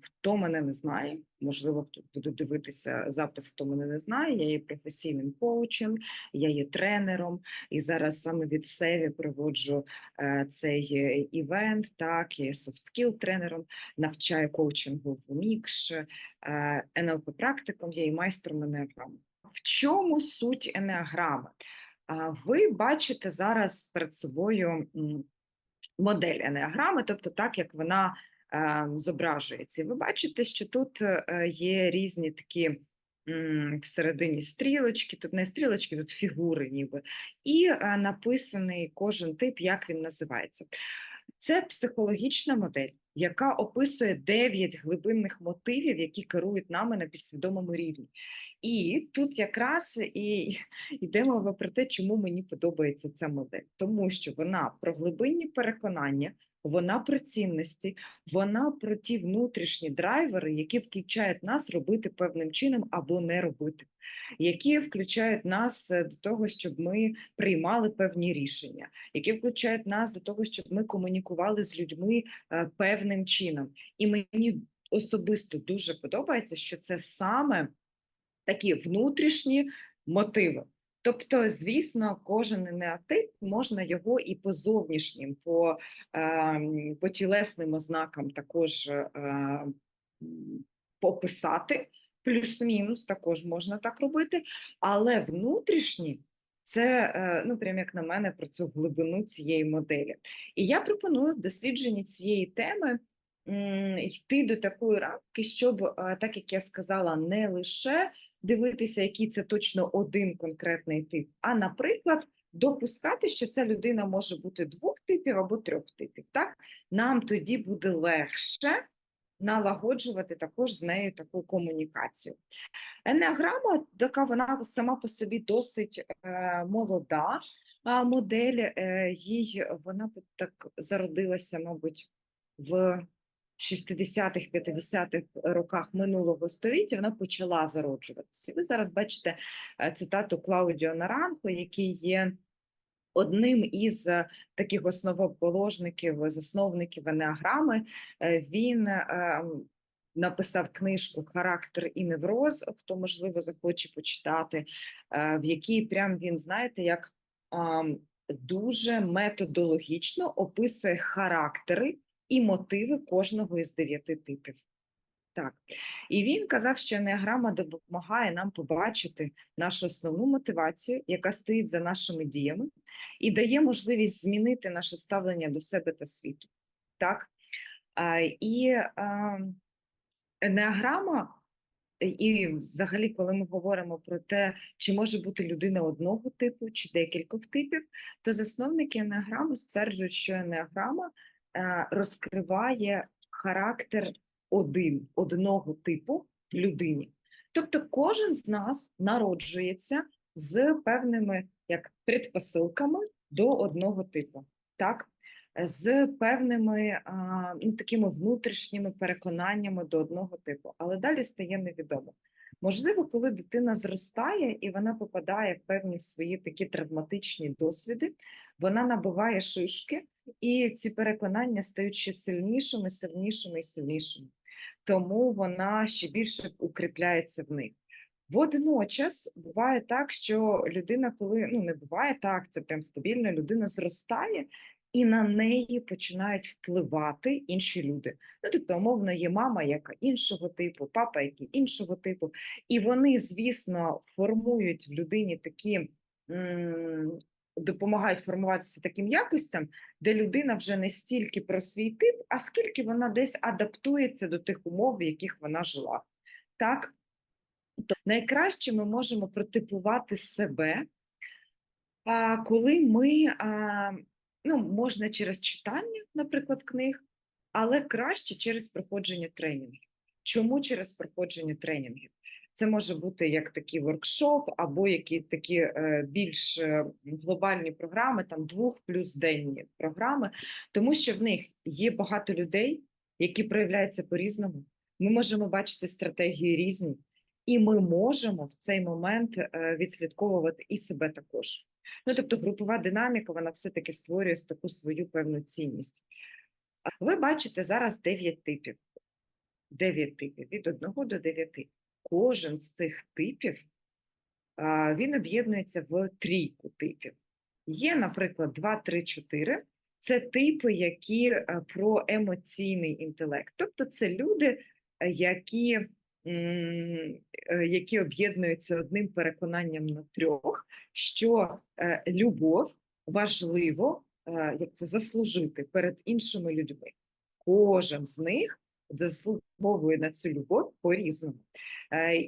Хто мене не знає, можливо, хтось буде дивитися запис, хто мене не знає. Я є професійним коучем, я є тренером, і зараз саме від Севі проводжу е, цей е, івент. Так, я є софт-скіл тренером, навчаю коучингу в Мікш, е, НЛП практиком, я і майстром енеаграми. В чому суть енеаграми? А, Ви бачите зараз перед собою модель енеаграми, тобто так, як вона зображується. І ви бачите, що тут е, є різні такі всередині стрілочки, тут не стрілочки, тут фігури ніби, і е, написаний кожен тип, як він називається. Це психологічна модель, яка описує дев'ять глибинних мотивів, які керують нами на підсвідомому рівні. І тут якраз і йде мова про те, чому мені подобається ця модель, тому що вона про глибинні переконання, вона про цінності, вона про ті внутрішні драйвери, які включають нас робити певним чином або не робити, які включають нас е, до того, щоб ми приймали певні рішення, які включають нас до того, щоб ми комунікували з людьми е, певним чином. І мені особисто дуже подобається, що це саме такі внутрішні мотиви. Тобто, звісно, кожен енеатип можна його і по зовнішнім, по, е, по тілесним ознакам також е, пописати, плюс-мінус також можна так робити, але внутрішні це, е, ну, прям як на мене, про цю глибину цієї моделі. І я пропоную в дослідженні цієї теми йти до такої рамки, щоб, е, так як я сказала, не лише дивитися, який це точно один конкретний тип, а, наприклад, допускати, що ця людина може бути двох типів або трьох типів. Так? Нам тоді буде легше налагоджувати також з нею таку комунікацію. Енеаграма, така вона сама по собі досить е, молода модель, е, їй вона так зародилася, мабуть, в 60-х, 50-х роках минулого століття вона почала зароджуватися. Ви зараз бачите е, цитату Клаудіо Наранхо, який є одним із е, таких основоположників, засновників енеаграми. Е, Він е, написав книжку Характер і невроз. Хто можливо захоче почитати, в якій прям він, знаєте, як дуже методологічно описує характери і мотиви кожного із дев'яти типів. Так. І він казав, що енеаграма допомагає нам побачити нашу основну мотивацію, яка стоїть за нашими діями, і дає можливість змінити наше ставлення до себе та світу. Так? А, і а, і взагалі, коли ми говоримо про те, чи може бути людина одного типу, чи декількох типів, то засновники енеаграми стверджують, що енеаграма розкриває характер один, одного типу в людині. Тобто кожен з нас народжується з певними як предпосилками до одного типу, так? з певними ну, такими внутрішніми переконаннями до одного типу, але далі стає невідомо. Можливо, коли дитина зростає і вона попадає в певні свої такі травматичні досвіди, вона набиває шишки, і ці переконання стають ще сильнішими, сильнішими і сильнішими. Тому вона ще більше укріпляється в них. Водночас буває так, що людина, коли ну не буває так, це прям стабільно, людина зростає, і на неї починають впливати інші люди. Ну, тобто, умовно, є мама, яка іншого типу, папа, який іншого типу, і вони, звісно, формують в людині такі. Допомагають формуватися таким якостям, де людина вже не стільки про свій тип, а скільки вона десь адаптується до тих умов, в яких вона жила. Так? То найкраще ми можемо протипувати себе, коли ми, ну, можна через читання, наприклад, книг, але краще через проходження тренінгів. Чому через проходження тренінгів? Це може бути як такий воркшоп, або які такі е, більш е, глобальні програми, там двох плюс денні програми, тому що в них є багато людей, які проявляються по-різному. Ми можемо бачити стратегії різні, і ми можемо в цей момент е, відслідковувати і себе також. Ну, тобто, групова динаміка, вона все-таки створює таку свою певну цінність. Ви бачите зараз 9 типів. 9 типів, від 1 до 9. Кожен з цих типів він об'єднується в трійку типів. Є, наприклад, 2, 3, 4. Це типи, які е, про емоційний інтелект. Тобто це люди, е, які, е, які об'єднуються одним переконанням на трьох, що любов важливо як це заслужити перед іншими людьми. Кожен з них заслуговує на цю любов по-різному. Е,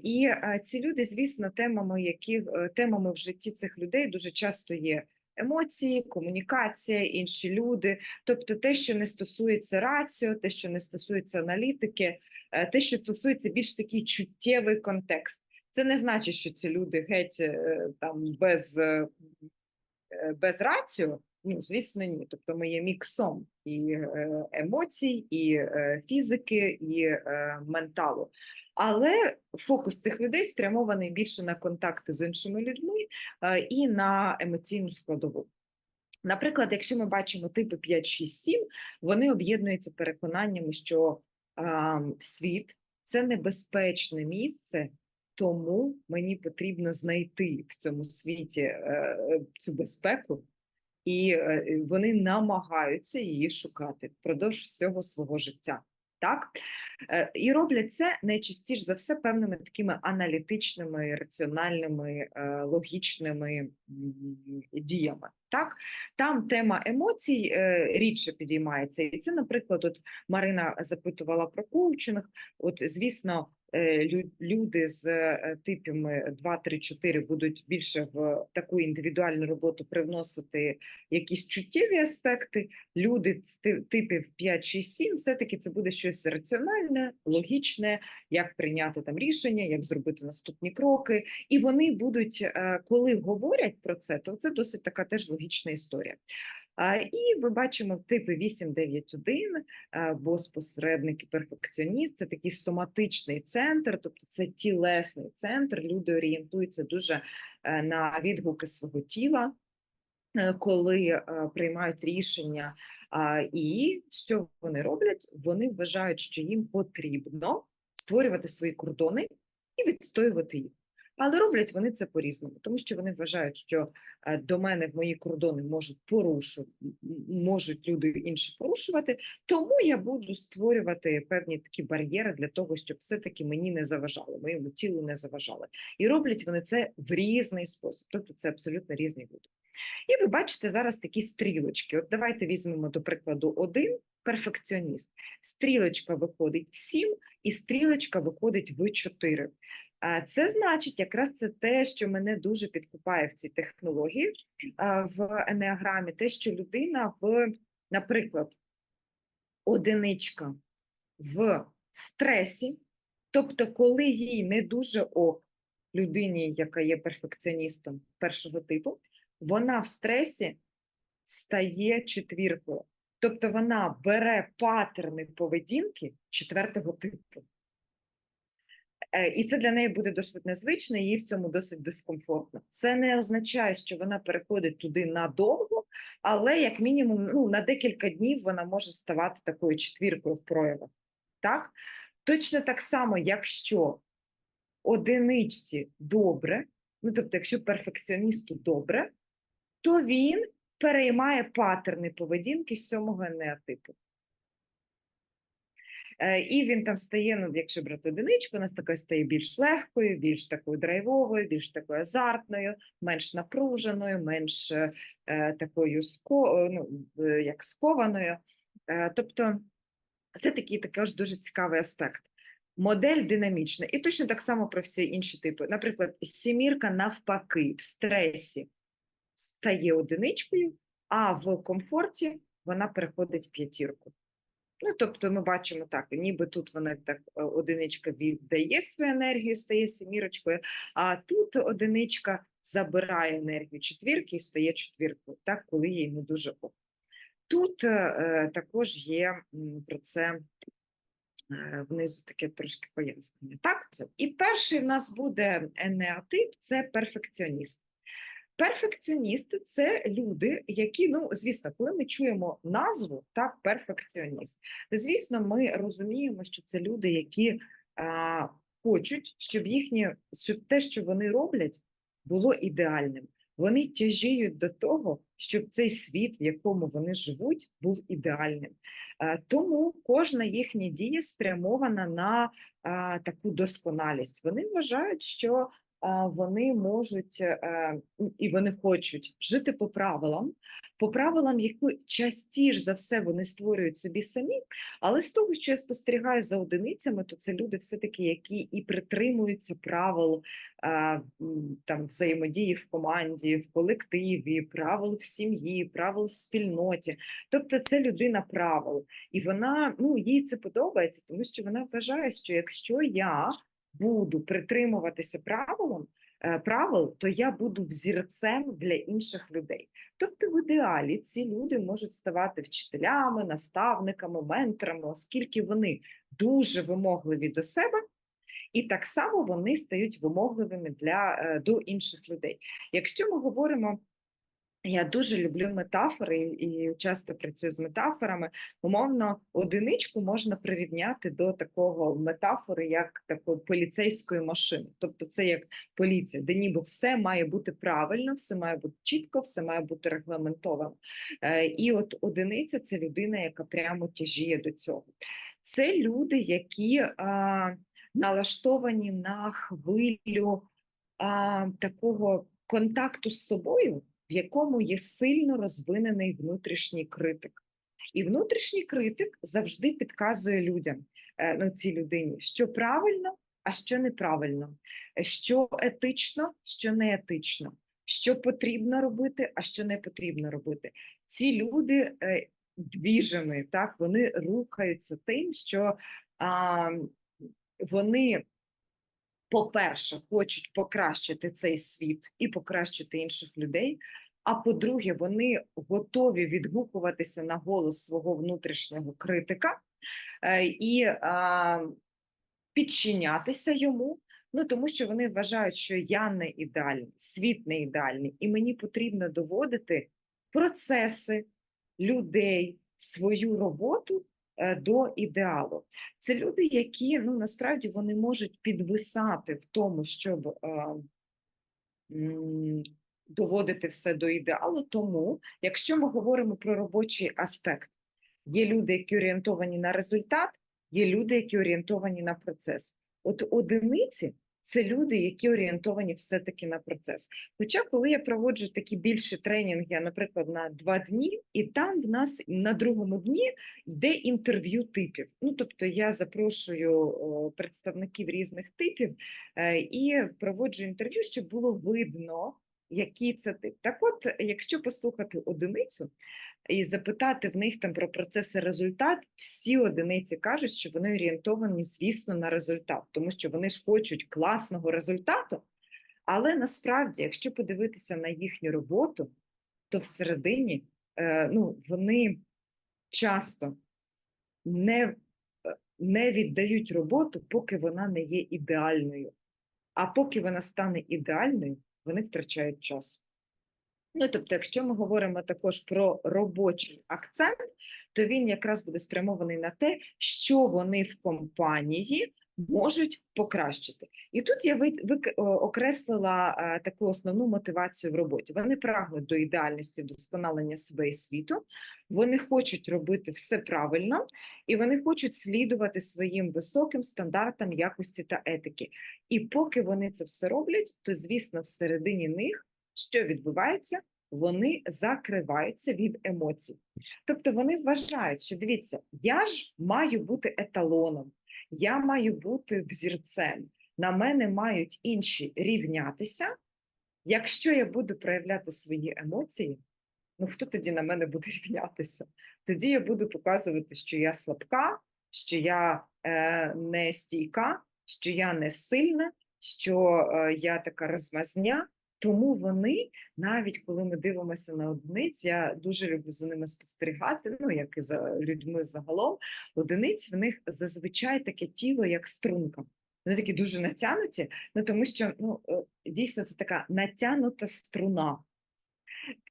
І е, ці люди, звісно, темами, які е, темами в житті цих людей дуже часто є емоції, комунікація, інші люди, тобто те, що не стосується раціо, те, що не стосується аналітики, е, те, що стосується більш такий чуттєвий контекст. Це не значить, що ці люди геть е, там без, е, е, без раціо. Ну, звісно, ні. Тобто ми є міксом і е, емоцій, і е, фізики, і е, менталу. Але фокус цих людей спрямований більше на контакти з іншими людьми е, і на емоційну складову. Наприклад, якщо ми бачимо типи 5, 6, 7, вони об'єднуються переконаннями, що а, світ це небезпечне місце, тому мені потрібно знайти в цьому світі е, цю безпеку, і е, вони намагаються її шукати впродовж всього свого життя. Так? Е, І роблять це найчастіше за все певними такими аналітичними, раціональними, е, логічними діями. Так? Там тема емоцій е, рідше підіймається. І це, наприклад, от Марина запитувала про коучинг. От, звісно, люди з е, типами 2, 3, 4 будуть більше в таку індивідуальну роботу привносити якісь чуттєві аспекти. Люди з типів 5, 6, 7, все-таки це буде щось раціональне, логічне, як прийняти там рішення, як зробити наступні кроки. І вони будуть, е, коли говорять про це, то це досить така теж логічна історія. І ми бачимо типи 8, 9, 1, бос посередник перфекціоніст. Це такий соматичний центр, тобто це тілесний центр. Люди орієнтуються дуже е, на відгуки свого тіла, е, коли е, приймають рішення. І що вони роблять? Вони вважають, що їм потрібно створювати свої кордони і відстоювати їх. Але роблять вони це по-різному, тому що вони вважають, що е, до мене в мої кордони можуть порушувати, можуть люди інші порушувати, тому я буду створювати певні такі бар'єри для того, щоб все-таки мені не заважали, моєму тілу не заважали. І роблять вони це в різний спосіб, тобто це абсолютно різні люди. І ви бачите зараз такі стрілочки. От давайте візьмемо, до прикладу, один перфекціоніст. Стрілочка виходить в 7, і стрілочка виходить в 4. Це значить, якраз це те, що мене дуже підкупає в цій технології в енеаграмі, те, що людина в, наприклад, одиничка в стресі, тобто, коли їй не дуже ок людині, яка є перфекціоністом першого типу, вона в стресі стає четвіркою. Тобто вона бере патерни поведінки четвертого типу. Е, І це для неї буде досить незвично, їй в цьому досить дискомфортно. Це не означає, що вона переходить туди надовго, але як мінімум ну, на декілька днів вона може ставати такою четвіркою в проявах. Так? Точно так само, якщо одиничці добре, ну тобто, якщо перфекціоністу добре, то він переймає патерни поведінки сьомого енеатипу. Е, І він там стає, ну, якщо брати одиничку, нас така стає більш легкою, більш такою драйвовою, більш такою азартною, менш напруженою, менш е, е, такою ско, ну, як скованою. Тобто це такий також дуже цікавий аспект. Модель динамічна. І точно так само про всі інші типи. Наприклад, сімірка навпаки в стресі стає одиничкою, а в комфорті вона переходить в п'ятірку. Ну, тобто ми бачимо так, ніби тут вона так е, одиничка віддає свою енергію, стає сімірочкою, а тут одиничка забирає енергію четвірки і стає четвіркою, так, коли їй не дуже ок. Тут е, е, також є про це е, внизу таке трошки пояснення. Так, це. І перший в нас буде енеатип це перфекціоніст. Перфекціоністи це люди, які, ну звісно, коли ми чуємо назву так, перфекціоніст, то звісно, ми розуміємо, що це люди, які а, хочуть, щоб їхнє, щоб те, що вони роблять, було ідеальним. Вони тяжіють до того, щоб цей світ, в якому вони живуть, був ідеальним. Е, Тому кожна їхня дія спрямована на таку досконалість. Вони вважають, що вони можуть е, і вони хочуть жити по правилам, по правилам, які частіше за все вони створюють собі самі. Але з того, що я спостерігаю за одиницями, то це люди, все-таки, які і притримуються правил там взаємодії в команді, в колективі, правил в сім'ї, правил в спільноті. Тобто, це людина правил, і вона ну їй це подобається, тому що вона вважає, що якщо я буду притримуватися правилам, е, правил, то я буду взірцем для інших людей. Тобто, в ідеалі ці люди можуть ставати вчителями, наставниками, менторами, оскільки вони дуже вимогливі до себе. І так само вони стають вимогливими для е, до інших людей. Якщо ми говоримо, я дуже люблю метафори і часто працюю з метафорами. Умовно, одиничку можна прирівняти до такого метафори, як такої поліцейської машини. Тобто, це як поліція, де ніби все має бути правильно, все має бути чітко, все має бути регламентовано. Е, І от одиниця це людина, яка прямо тяжіє до цього. Це люди, які а, налаштовані на хвилю а, такого контакту з собою, в якому є сильно розвинений внутрішній критик. І внутрішній критик завжди підказує людям, е, ну, цій людині, що правильно, а що неправильно, що етично, що не етично, що потрібно робити, а що не потрібно робити. Ці люди е, двіжими, так, вони рухаються тим, що а, вони, по-перше, хочуть покращити цей світ і покращити інших людей. А по-друге, вони готові відгукуватися на голос свого внутрішнього критика е, і підчинятися йому. Ну тому що вони вважають, що я не ідеальний, світ не ідеальний, і мені потрібно доводити процеси людей, свою роботу до ідеалу. Це люди, які ну насправді вони можуть підвисати в тому, щоб е, доводити все до ідеалу. Тому, якщо ми говоримо про робочий аспект, є люди, які орієнтовані на результат, є люди, які орієнтовані на процес. От одиниці це люди, які орієнтовані все-таки на процес. Хоча, коли я проводжу такі більші тренінги, наприклад, на два дні, і там в нас на другому дні йде інтерв'ю типів. Ну, тобто я запрошую представників різних типів е, і проводжу інтерв'ю, щоб було видно, який це тип. Так от, якщо послухати одиницю і запитати в них там про процеси результат, всі одиниці кажуть, що вони орієнтовані, звісно, на результат, тому що вони ж хочуть класного результату. Але насправді, якщо подивитися на їхню роботу, то всередині е, ну, вони часто не, е, не віддають роботу, поки вона не є ідеальною. А поки вона стане ідеальною, вони втрачають час. Ну, тобто, якщо ми говоримо також про робочий акцент, то він якраз буде спрямований на те, що вони в компанії можуть покращити. І тут я ви, окреслила е, таку основну мотивацію в роботі. Вони прагнуть до ідеальності, вдосконалення себе і світу, вони хочуть робити все правильно, і вони хочуть слідувати своїм високим стандартам якості та етики. І поки вони це все роблять, то звісно, всередині них що відбувається? Вони закриваються від емоцій. Тобто вони вважають, що дивіться, я ж маю бути еталоном, я маю бути взірцем, на мене мають інші рівнятися. Якщо я буду проявляти свої емоції, ну хто тоді на мене буде рівнятися? Тоді я буду показувати, що я слабка, що я е, не стійка, що я не сильна, що е, я така розмазня. Тому вони, навіть коли ми дивимося на одиниць, я дуже люблю за ними спостерігати, ну як і за людьми загалом, одиниць в них зазвичай таке тіло, як струнка. вони такі дуже натянуті, ну тому що ну, е, дійсно це така натянута струна.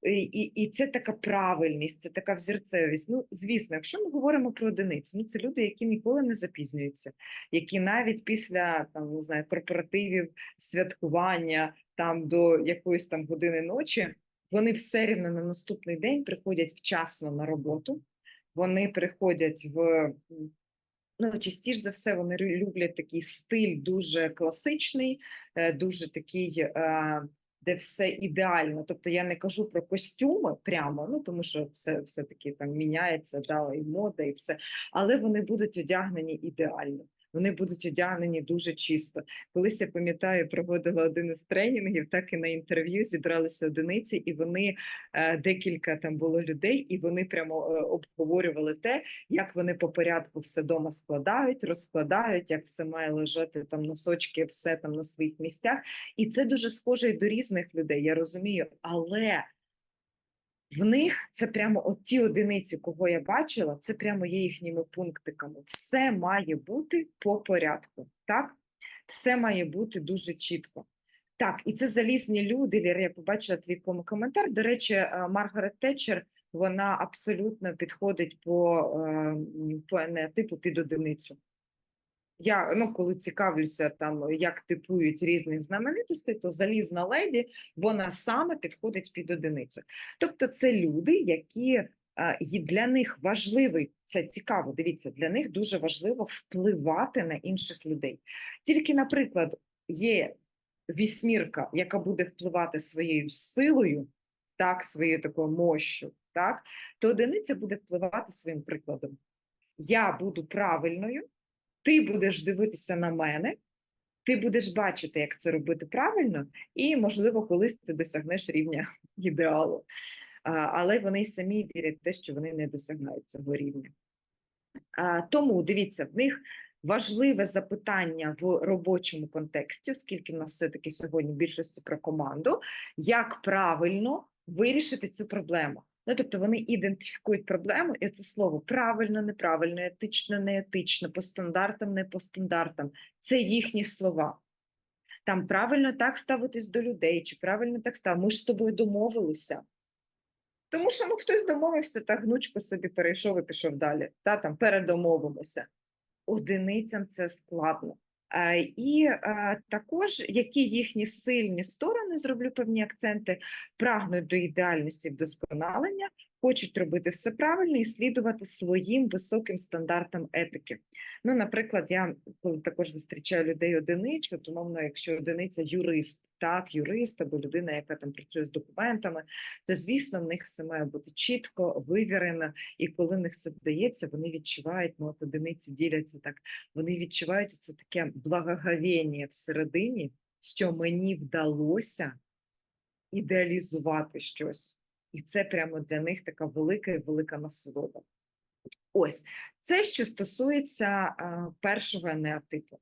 І, і, і це така правильність, це така взірцевість. Ну, звісно, якщо ми говоримо про одиницю, ну це люди, які ніколи не запізнюються, які навіть після там не знаю корпоративів, святкування там до якоїсь там години ночі, вони все рівно на наступний день приходять вчасно на роботу. Вони приходять в ну, частіше за все, вони люблять такий стиль дуже класичний, е, дуже такий. е, де все ідеально. Тобто я не кажу про костюми прямо, ну тому що все, все таки там міняється, да, і мода, і все, але вони будуть одягнені ідеально. Вони будуть одягнені дуже чисто. Колись я пам'ятаю, проводила один із тренінгів, так і на інтерв'ю зібралися одиниці, і вони е, декілька там було людей, і вони прямо е, обговорювали те, як вони по порядку все дома складають, розкладають, як все має лежати там носочки, все там на своїх місцях. І це дуже схоже і до різних людей, я розумію, але в них це прямо от ті одиниці, кого я бачила, це прямо є їхніми пунктиками. Все має бути по порядку, так? Все має бути дуже чітко. Так, і це залізні люди. Ліра, я побачила твій коментар. До речі, е, Маргарет Тетчер, вона абсолютно підходить по, е, по енеотипу під одиницю. Я ну, коли цікавлюся там, як типують різних знаменитостей, то залізна леді вона саме підходить під одиницю. Тобто, це люди, які і для них важливий, це цікаво. Дивіться, для них дуже важливо впливати на інших людей. Тільки, наприклад, є вісьмірка, яка буде впливати своєю силою, так, своєю такою мощю, так, то одиниця буде впливати своїм прикладом. Я буду правильною ти будеш дивитися на мене, ти будеш бачити, як це робити правильно, і, можливо, колись ти досягнеш рівня ідеалу. Але вони самі вірять в те, що вони не досягають цього рівня. Тому дивіться, в них важливе запитання в робочому контексті, оскільки в нас все-таки сьогодні більшості про команду, як правильно вирішити цю проблему. Ну, тобто вони ідентифікують проблему, і це слово правильно, неправильно, етично, неетично, по стандартам, не по стандартам. Це їхні слова. Там правильно так ставитись до людей, чи правильно так ставити. Ми ж з тобою домовилися. Тому що ну, хтось домовився, та гнучко собі перейшов і пішов далі. Та, там, передомовимося. Одиницям це складно. І також які їхні сильні сторони, зроблю певні акценти, прагнуть до ідеальності вдосконалення, хочуть робити все правильно і слідувати своїм високим стандартам етики. Ну, наприклад, я коли також зустрічаю людей одиницю, то мовно, якщо одиниця юрист, так, юрист або людина, яка там працює з документами, то звісно, в них все має бути чітко, вивірено, і коли в них це вдається, вони відчувають, ну от одиниці діляться так, вони відчувають це таке благоговіння всередині, що мені вдалося ідеалізувати щось. І це прямо для них така велика і велика насолода. Ось це що стосується а, першого енеотипу.